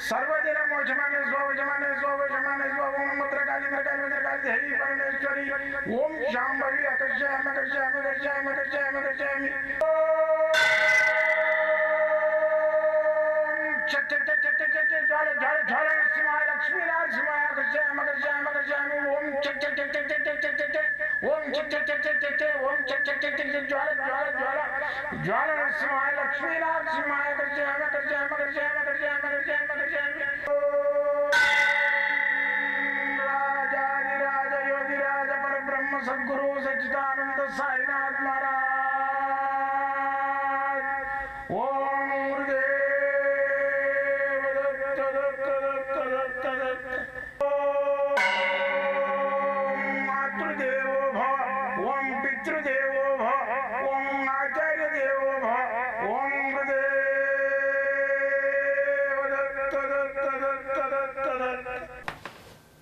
सर्वदिनं वजमाने स्वजमाने स्वजमाने स्वमत्र कालिन्द्र कालिन्द्र कालि हरि परमेश्वरी, ओम शाम्भवी अकर्षयाम अकर्षयाम अकर्षयाम अकर्षयाम अकर्षयामि चिट्टे ओम चिट्टे ओम चिट्टे चिट्टे चिट्टे ओम चिट्टे चिट्टे ज्वाले ज्वाले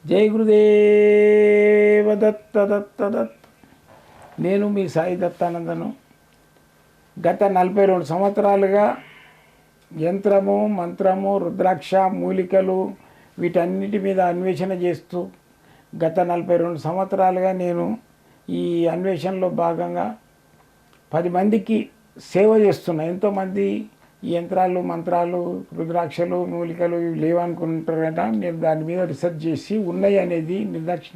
జై గురుదేవ దత్త దత్త దత్. నేను మీ సాయి దత్తానందను. గత నలభై రెండు సంవత్సరాలుగా యంత్రము మంత్రము రుద్రాక్ష మూలికలు వీటన్నిటి మీద అన్వేషణ చేస్తూ గత నలభై రెండు సంవత్సరాలుగా నేను ఈ అన్వేషణలో భాగంగా పది మందికి సేవ చేస్తున్నా. ఎంతోమంది ఈ యంత్రాలు మంత్రాలు రుద్రాక్షలు మూలికలు ఇవి లేవనుకుంటారట. నేను దాని మీద రీసెర్చ్ చేసి ఉన్నాయి అనేది నిర్దక్ష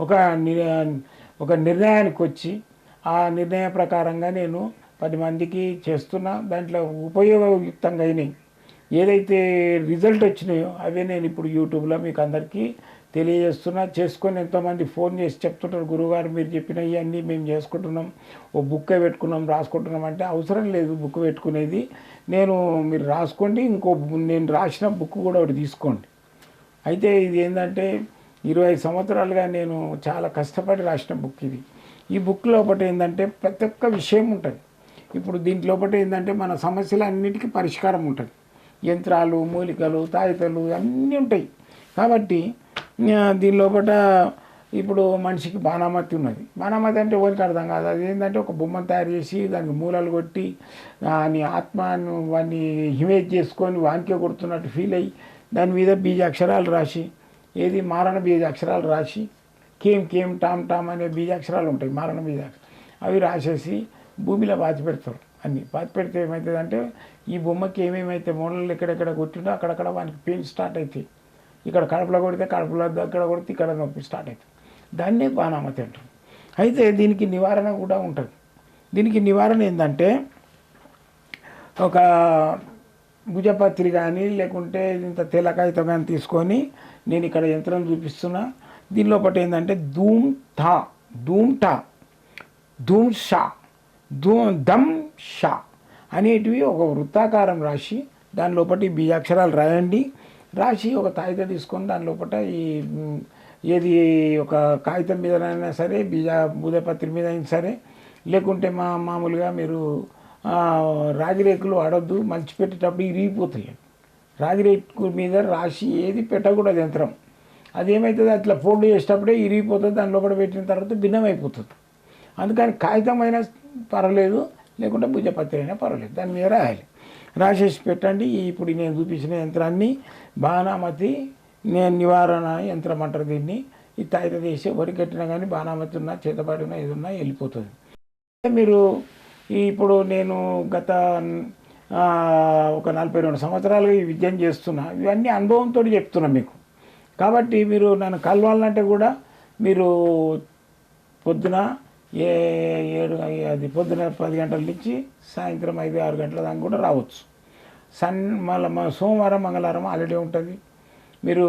ఒక ని- ఒక నిర్ణయానికి వచ్చి ఆ నిర్ణయ ప్రకారంగా నేను పది మందికి చేస్తున్నా. దాంట్లో ఉపయోగయుక్తంగా అయినాయి. ఏదైతే రిజల్ట్ వచ్చినాయో అవే నేను ఇప్పుడు యూట్యూబ్లో మీకు అందరికీ తెలియజేస్తున్నా చేసుకొని ఎంతోమంది ఫోన్ చేసి చెప్తుంటారు గురువుగారు మీరు చెప్పిన ఇవన్నీ మేము చేసుకుంటున్నాం ఓ బుక్ పెట్టుకున్నాం రాసుకుంటున్నాం. అంటే అవసరం లేదు బుక్ పెట్టుకునేది. నేను మీరు రాసుకోండి ఇంకో నేను రాసిన బుక్ కూడా ఒకటి తీసుకోండి. అయితే ఇది ఏంటంటే ఇరవై ఐదు సంవత్సరాలుగా నేను చాలా కష్టపడి రాసిన బుక్ ఇది. ఈ బుక్ లోపల ఏంటంటే ప్రతి ఒక్క విషయం ఉంటుంది. ఇప్పుడు దీంట్లో లోపల ఏంటంటే మన సమస్యలన్నిటికీ పరిష్కారం ఉంటుంది. యంత్రాలు మూలికలు తాయితలు అన్నీ ఉంటాయి. కాబట్టి దీని లోపల ఇప్పుడు మనిషికి బాణామతి ఉన్నది. బాణామతి అంటే ఎవరికి అర్థం కాదు. అది ఏంటంటే ఒక బొమ్మను తయారు చేసి దానికి మూలలు కొట్టి దాని ఆత్మను వాడిని హిమేజ్ చేసుకొని వానికే కొడుతున్నట్టు ఫీల్ అయ్యి దాని మీద బీజ అక్షరాలు రాసి ఏది మారణ బీజ అక్షరాలు రాసి కేమ్ కేమ్ టామ్ టామ్ అనే బీజాక్షరాలు ఉంటాయి మారణ బీజ అవి రాసేసి భూమిలో పాతి పెడతారు అన్ని. పాతి పెడితే ఏమవుతుందంటే ఈ బొమ్మకి ఏమేమైతే మూలలు ఎక్కడెక్కడ కొట్టిండో అక్కడక్కడ వానికి పెయిన్ స్టార్ట్ అవుతాయి ఇక్కడ కడుపులో కొడితే కడుపులో దగ్గర కొడితే ఇక్కడ నొప్పి స్టార్ట్ అవుతుంది. దాన్నే బాణామతి అంటారు. అయితే దీనికి నివారణ కూడా ఉంటుంది. దీనికి నివారణ ఏంటంటే ఒక భుజపత్రి కానీ లేకుంటే ఇంత తెల్లకాయతో కానీ తీసుకొని నేను ఇక్కడ యంత్రం చూపిస్తున్నా. దీనిలో ఒకటి ఏంటంటే ధూమ్ థా ధూమ్ టా ధూమ్ షా ధూ దమ్ షా అనేటివి ఒక వృత్తాకారం రాసి దాని లోపల ఈ బీజాక్షరాలు రాయండి. రాసి ఒక కాగితం తీసుకొని దాని లోపల ఈ ఏది ఒక కాగితం మీదనైనా సరే బీజా బూదపత్రి మీద అయినా సరే లేకుంటే మా మామూలుగా మీరు రాగిరేకులు ఆడొద్దు మంచి పెట్టేటప్పుడు ఇరిగిపోతాయి రాగిరేకు మీద రాసి ఏది పెట్టకూడదు యంత్రం. అది ఏమవుతుంది అట్లా ఫోల్డ్ చేసేటప్పుడే ఇరిగిపోతుంది దాని లోపల పెట్టిన తర్వాత భిన్నమైపోతుంది. అందుకని కాగితం అయినా పర్వాలేదు లేకుంటే భుజపత్రి అయినా పర్వాలేదు దాని మీద రాయాలి. రాసేసి పెట్టండి. ఇప్పుడు నేను చూపించిన యంత్రాన్ని బాణామతి నేను నివారణ యంత్రం అంటారు దీన్ని. ఈ తాయిత చేసి వరి కట్టినా కానీ బాణామతి ఉన్నా చేతపడినా ఏది ఉన్నా వెళ్ళిపోతుంది. మీరు ఇప్పుడు నేను గత ఒక నలభై రెండు సంవత్సరాలుగా ఈ విద్యను చేస్తున్నా. ఇవన్నీ అనుభవంతో చెప్తున్నా మీకు. కాబట్టి మీరు నన్ను కలవాలంటే కూడా మీరు పొద్దున ఏ ఏడు అది పొద్దున పది గంటల నుంచి సాయంత్రం ఐదు ఆరు గంటల దాకా కూడా రావచ్చు. సన్ మళ్ళీ మా సోమవారం మంగళవారం హాలిడే ఉంటుంది. మీరు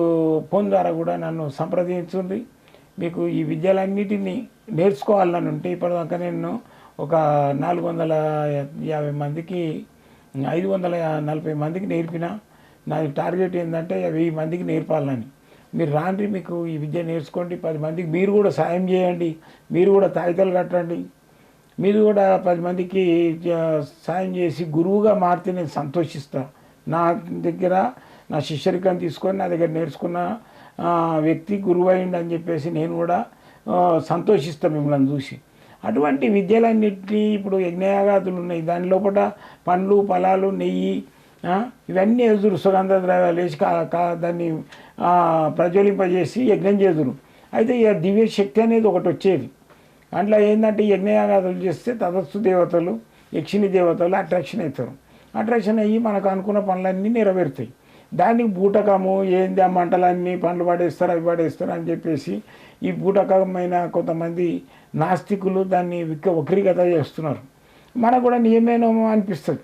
ఫోన్ ద్వారా కూడా నన్ను సంప్రదించండి. మీకు ఈ విద్యలన్నిటినీ నేర్చుకోవాలని ఉంటే ఇప్పటిదాకా నేను ఒక నాలుగు వందల యాభై మందికి ఐదు వందల నలభై మందికి నేర్పిన. నా టార్గెట్ ఏంటంటే వెయ్యి మందికి నేర్పాలని. మీరు రాండి మీకు ఈ విద్య నేర్చుకోండి పది మందికి మీరు కూడా సాయం చేయండి మీరు కూడా తాయితలు కట్టండి. మీరు కూడా పది మందికి సాయం చేసి గురువుగా మారితే నేను సంతోషిస్తాను నా దగ్గర నా శిష్యరికం తీసుకొని నా దగ్గర నేర్చుకున్న వ్యక్తి గురువు అయింది అని చెప్పేసి నేను కూడా సంతోషిస్తాను సంతోషిస్తా మిమ్మల్ని చూసి. అటువంటి విద్యలన్నింటినీ ఇప్పుడు యజ్ఞయాగాదులు ఉన్నాయి. దాని లోపల పండ్లు ఫలాలు నెయ్యి ఇవన్నీ ఎదురు. సుగంధ ద్రవ్యాలు వేసి కా కా- దాన్ని ప్రజ్వలింపజేసి యజ్ఞం చేదురు. అయితే ఇక దివ్య శక్తి అనేది ఒకటి వచ్చేది. అందులో ఏంటంటే యజ్ఞయాగాదులు చేస్తే తదస్సు దేవతలు యక్షిణి దేవతలు అట్రాక్షన్ అవుతారు. అట్రాక్షన్ అయ్యి మనకు అనుకున్న పనులన్నీ నెరవేరుతాయి. దానికి బూటకము ఏంది ఆ మంటలన్నీ పండ్లు పడేస్తారు అవి పడేస్తారు అని చెప్పేసి ఈ బూటకమైన కొంతమంది నాస్తికులు దాన్ని వక్రీగత చేస్తున్నారు. మనకు కూడా నియమేనమో అనిపిస్తుంది.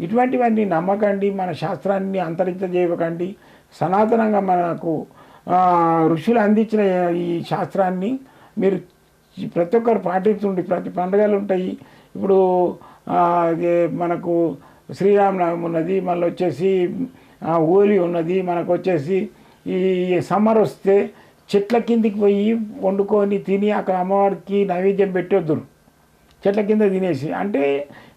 ఇటువంటివన్నీ నమ్మకండి మన శాస్త్రాన్ని అంతరించజేయకండి సనాతనంగా మనకు ఋషులు అందించిన ఈ శాస్త్రాన్ని మీరు ప్రతి ఒక్కరు పాటించండి ప్రతి పండుగలు ఉంటాయి ఇప్పుడు మనకు శ్రీరామనవమి ఉన్నది మళ్ళీ వచ్చేసి హోలీ ఉన్నది మనకు వచ్చేసి ఈ సమ్మర్ వస్తే చెట్ల కిందికి పోయి వండుకొని తిని అక్కడ అమ్మవారికి నైవేద్యం పెట్టొద్దురు చెట్ల కింద తినేసి. అంటే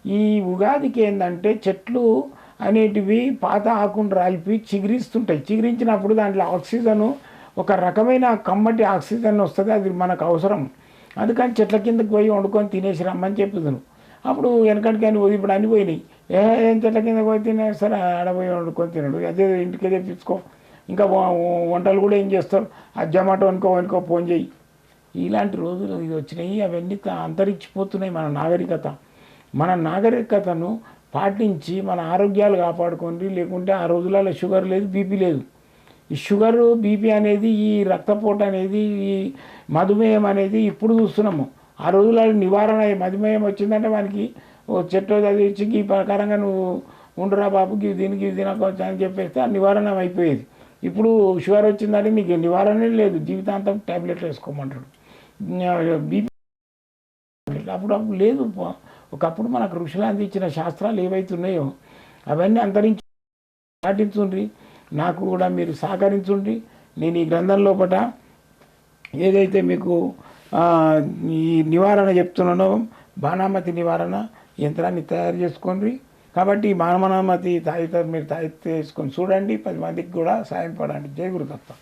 ఈ ఉగాదికి ఏంటంటే చెట్లు అనేటివి పాత ఆకును రాలిపి చిగురిస్తుంటాయి. చిగురించినప్పుడు దాంట్లో ఆక్సిజను ఒక రకమైన కమ్మటి ఆక్సిజన్ వస్తుంది అది మనకు అవసరం. అందుకని చెట్ల కిందకి పోయి వండుకొని తినేసి రమ్మని చెప్పుదును అప్పుడు వెనకటికని పోయి ఇప్పుడు అన్ని పోయినాయి. ఏ ఏం చెట్ల కిందకి పోయి తినే సరే ఆడపోయి వండుకొని తినడు. అదే ఇంటికి తెప్పించుకో. ఇంకా వంటలు కూడా ఏం చేస్తారు? ఆ జొమాటో అనుకో అనుకో ఫోన్ చేయి. ఇలాంటి రోజులు ఇది వచ్చినాయి. అవన్నీ అంతరించిపోతున్నాయి మన నాగరికత. మన నాగరికతను పాటించి మన ఆరోగ్యాలు కాపాడుకోండి. లేకుంటే ఆ రోజులలో షుగర్ లేదు బీపీ లేదు. ఈ షుగర్ బీపీ అనేది ఈ రక్తపోటు అనేది ఈ మధుమేహం అనేది ఇప్పుడు చూస్తున్నాము. ఆ రోజులలో నివారణ మధుమేహం వచ్చిందంటే వానికి ఓ చెట్టు చదివించి ఈ ప్రకారంగా నువ్వు ఉండరా బాబుకి దీనికి ఇది తినకొచ్చు అని చెప్పేస్తే ఆ నివారణ అయిపోయేది. ఇప్పుడు షుగర్ వచ్చిందంటే నీకు నివారణ లేదు. జీవితాంతం ట్యాబ్లెట్లు వేసుకోమంటాడు. బీపీ అప్పుడు అప్పుడు లేదు. ఒకప్పుడు మనకు ఋషులు అందించిన శాస్త్రాలు ఏవైతున్నాయో అవన్నీ అంతరించి పాటించుండ్రి. నాకు కూడా మీరు సహకరించుండ్రి. నేను ఈ గ్రంథం లోపల ఏదైతే మీకు ఈ నివారణ చెప్తున్నానో బాణామతి నివారణ యంత్రాన్ని తయారు చేసుకోండి. కాబట్టి ఈ బాణామతి మీరు తాగితే చేసుకొని చూడండి. పది మందికి కూడా సాయం పడండి. జై గురుదత్త.